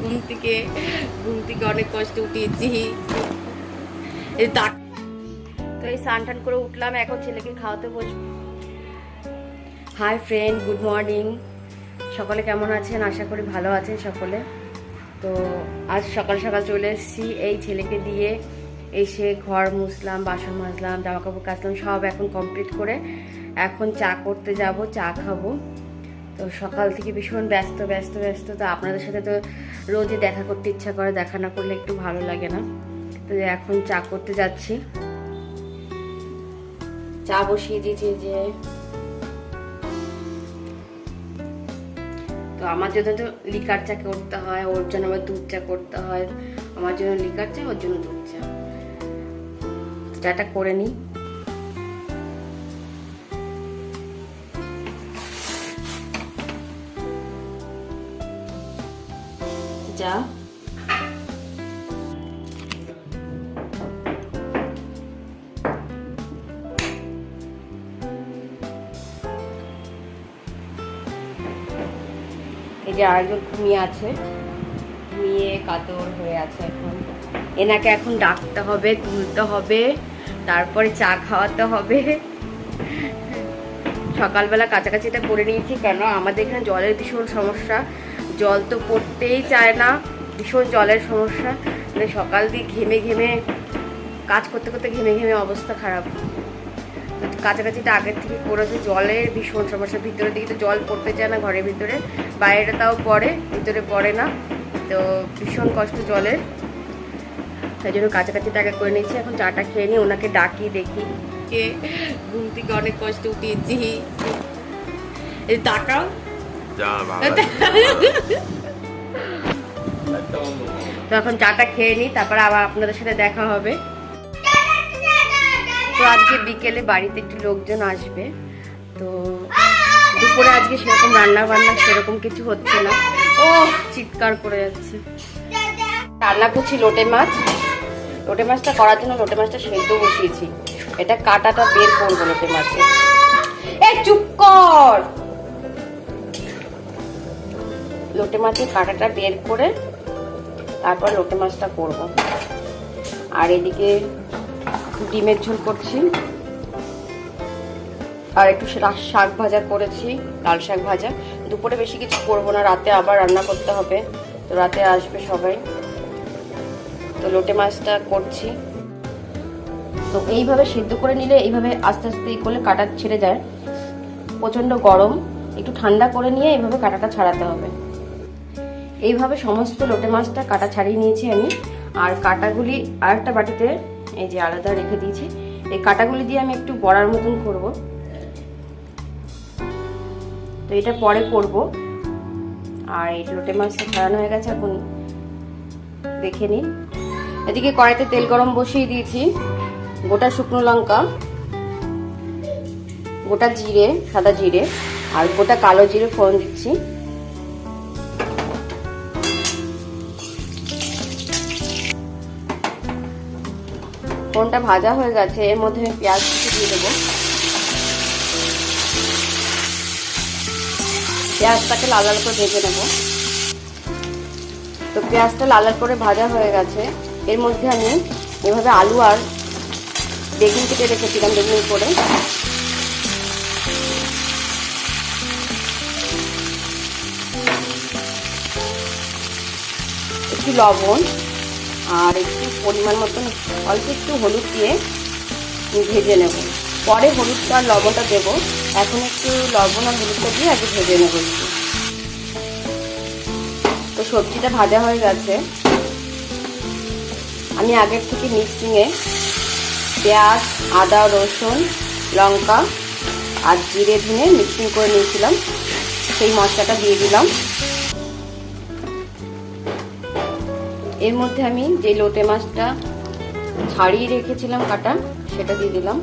ঘুম থেকে ঘুম থেকে অনেক কষ্ট উঠিয়েছি তো এই স্নান টান করে উঠলাম, এখন ছেলেকে খাওয়াতে বসবো। হাই ফ্রেন্ড গুড মর্নিং সকলে কেমন আছেন? আশা করি ভালো আছেন সকলে। তো আজ সকাল সকাল চলে এসেছি, এই ছেলেকে দিয়ে এসে ঘর মুছলাম, বাসন মাজলাম জামা কাপড় কাচলাম, সব এখন কমপ্লিট করে এখন চা করতে যাব, চা খাব। তো সকাল থেকে ভীষণ ব্যস্ত ব্যস্ত ব্যস্ত। তো আপনাদের সাথে তো রোজই দেখা করতে ইচ্ছা করে, দেখা না করলে একটু ভালো লাগে না। তো এখন চা করতে যাচ্ছি। চা বসিয়ে দিয়েছি যে। তো আমার জন্য তো লিকার চা করতে হয়, ওর জন্য আবার দুধ চা করতে হয়। আমার জন্য লিকার চা, ওর জন্য দুধ চা। চাটা করে নিই। যা। এই যে আরেকজন ঘুমিয়ে আছে। ঘুমিয়ে কাতর হয়ে আছে এখন। এনাকে এখন ডাকতে হবে, তুলতে হবে, তারপরে চা খাওয়াতে হবে। সকালবেলা কাছাকাছিটা করে নিয়েছি কেন? আমাদের এখানে জলের ভীষণ সমস্যা। জল তো পড়তেই চায় না, ভীষণ জলের সমস্যা। মানে সকাল দিয়ে ঘেমে ঘেমে, কাজ করতে করতে ঘেমে ঘেমে অবস্থা খারাপ। কাছাকাছিটা আগের থেকে করেছে, জলের ভীষণ সমস্যা। ভিতরের দিকে তো জল পড়তে চায় না ঘরের ভিতরে, বাইরে তাও পড়ে, ভিতরে পড়ে না। তো ভীষণ কষ্ট জলের। তাই জন্য কাছাকাছিটা আগে করে নিয়েছি, এখন চাটা খেয়ে নিই ওনাকে ডাকি, দেখি। কে? ঘুম থেকে অনেক কষ্ট উঠিয়েছি। তাকাও তো এখন চাটা খেয়ে নিই তারপর আবার আপনাদের সাথে দেখা হবে। তো আজকে বিকেলে বাড়িতে একটু লোকজন আসবে। তো দুপুরে আজকে সেরকম রান্না বান্না সেরকম কিছু হচ্ছে না। ও চিৎকার করে যাচ্ছে। রান্না করছি লোটে মাছ। লোটে মাছটা করার জন্য লোটে মাছটা সেদ্ধ বসিয়েছি। এটা কাটাটা বের করব লোটে মাছে। এই চুপ কর! লোটে মাছের কাঁটাটা বের করে তারপর লোটে মাছটা করব। আর এদিকে ডিমের ঝোল করছি। আর একটু শাক ভাজা করেছি, লাল শাক ভাজা। দুপুরে বেশি কিছু করব না, রাতে আবার রান্না করতে হবে। তো রাতে আসবে সবাই। তো লোটে মাছটা করছি। তো এইভাবে সিদ্ধ করে নিলে এইভাবে আস্তে আস্তে করলে কাটা ছেড়ে যায়। প্রচণ্ড গরম। একটু ঠান্ডা করে নিয়ে এইভাবে কাটাটা ছাড়াতে হবে। এইভাবে সমস্ত লোটে মাছটা কাটা ছাড়িয়ে নিয়েছি আমি। আর কাটাগুলি আর একটা বাটিতে এই যে আলাদা রেখে দিয়েছি। এই কাটাগুলি দিয়ে আমি একটু বড়ার মতন করব। তো এটা পরে করব। আর এই লোটে মাছটা ছাড়ানো হয়ে গেছে, এখন দেখে নিন এদিকে কড়াইতে তেল গরম বসিয়ে দিয়েছি। গোটা শুকনো লঙ্কা, গোটা জিরে, সাদা জিরে, আর গোটা কালো জিরে ফোড়ন দিচ্ছি। ফোনটা ভাজা হয়ে গেছে, এর মধ্যে আমি পেঁয়াজ কিছু দিয়ে দেবো। পেঁয়াজটাকে লাল লাল করে ভেজে নেব। তো পেঁয়াজটা লাল লাল করে ভাজা হয়ে গেছে, এর মধ্যে আমি এভাবে আলু আর বেগুন কেটে রেখেছিলাম বেগুন করে একটু লবণ আর একটু পরিমাণ মতন, অল্প একটু হলুদ দিয়ে ভেজে নেব। পরে হলুদটা আর লবণটা দেব। এখন একটু লবণ আর হলুদটা দিয়ে আগে ভেজে নেব একটু। তো সবজিটা ভাজা হয়ে গেছে। আমি আগের থেকে মিক্সিংয়ে পেঁয়াজ, আদা, রসুন, লঙ্কা আর জিরে ধুনে মিক্সিং করে নিয়েছিলাম। সেই মশলাটা দিয়ে দিলাম। এর মধ্যে আমি যে লোটে মাছটা ছাড়িয়ে রেখেছিলাম কাটা, সেটা দিয়ে দিলাম।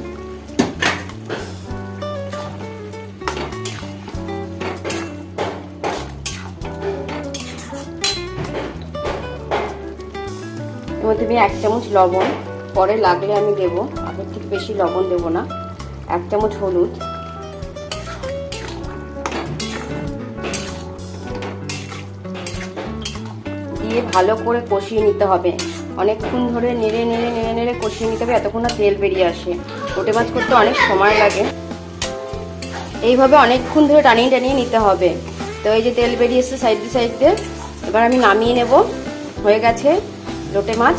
মধ্যে আমি এক চামচ লবণ, পরে লাগলে আমি দেবো আগের থেকে বেশি লবণ দেবো না। এক চামচ হলুদ দিয়ে ভালো করে কষিয়ে নিতে হবে। অনেকক্ষণ ধরে নেড়ে নেড়ে নেড়ে নেড়ে কষিয়ে নিতে হবে, এতক্ষণ না তেল বেরিয়ে আসে। লোটে মাছ করতে অনেক সময় লাগে। এইভাবে অনেকক্ষণ ধরে টানিয়ে টানিয়ে নিতে হবে। তো এই যে তেল বেরিয়ে এসছে সাইড দিয়ে সাইড দিয়ে, এবার আমি নামিয়ে নেব। হয়ে গেছে লোটে মাছ।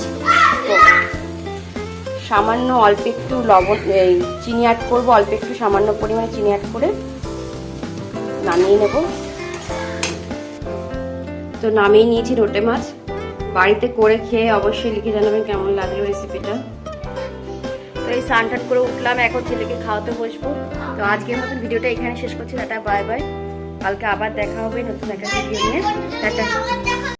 সামান্য অল্প একটু লবণ, এই চিনি অ্যাড করব, অল্প একটু সামান্য পরিমাণে চিনি অ্যাড করে নামিয়ে নেব। তো নামিয়ে নিয়েছি রোটে মাছ। বাড়িতে করে খেয়ে অবশ্যই লিখে জানাবেন কেমন লাগল রেসিপিটা তো এই স্নান টান করে উঠলাম, এখন ছেলেকে খাওয়াতে বসবো। তো আজকের মতন ভিডিওটা এখানে শেষ করছি, টাটা বাই বাই কালকে আবার দেখা হবে নতুন একটা ভিডিও নিয়ে। টাটা।